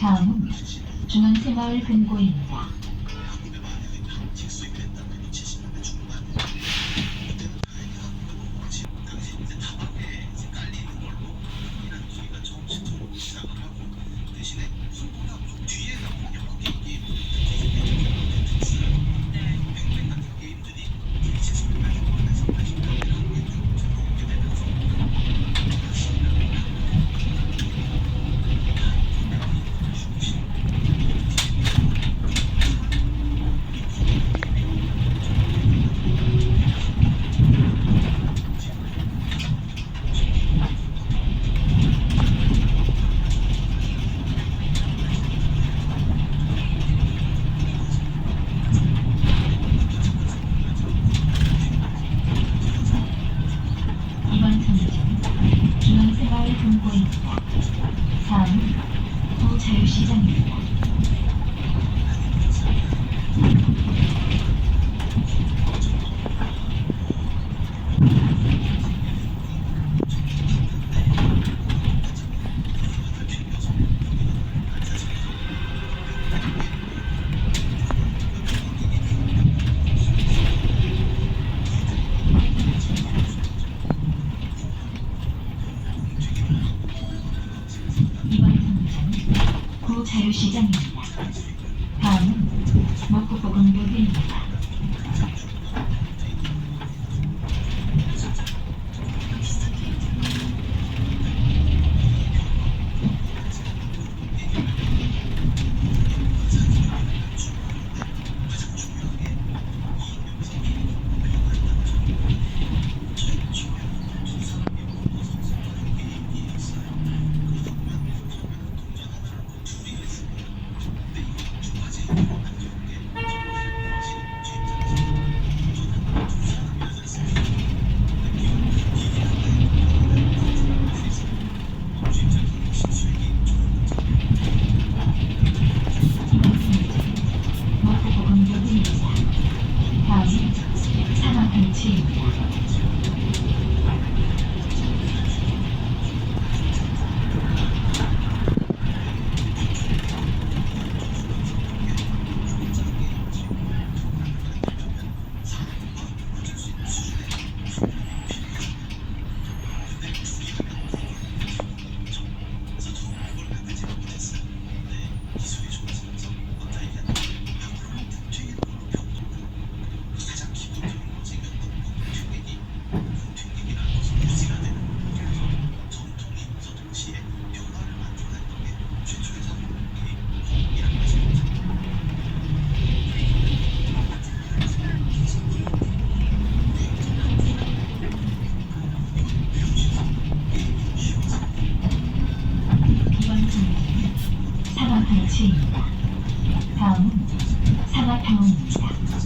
다음은 중앙새마을 금고입니다. Thank. 다음은 상하타운입니다.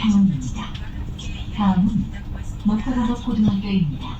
상황입니다. 다음은 모토로로 고등학교입니다.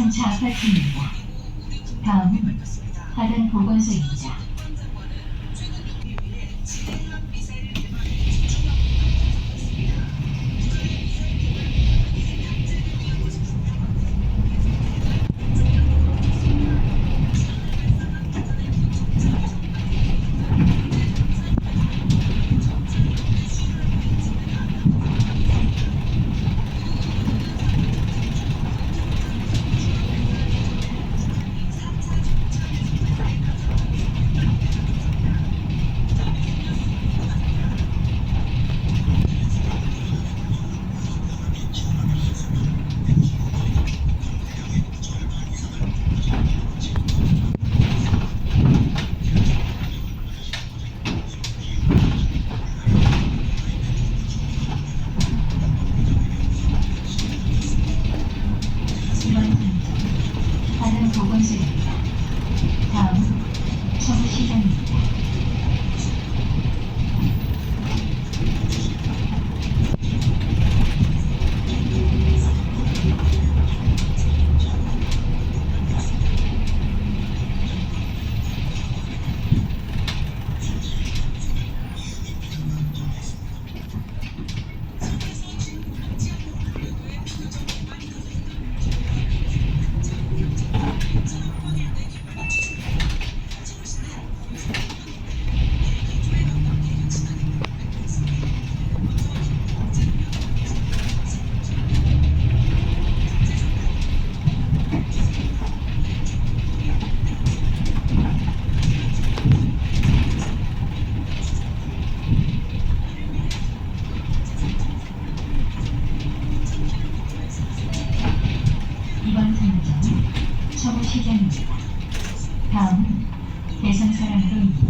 Fantastic 시작입니다. 다음 대상 사람으로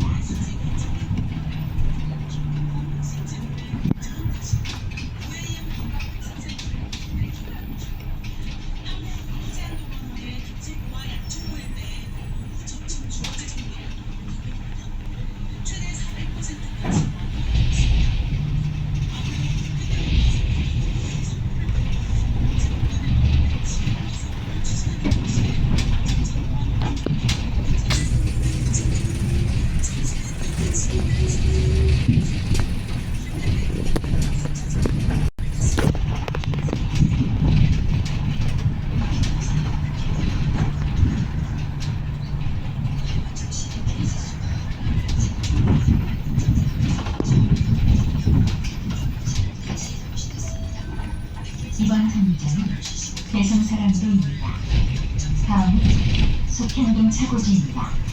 신호등 차고지입니다.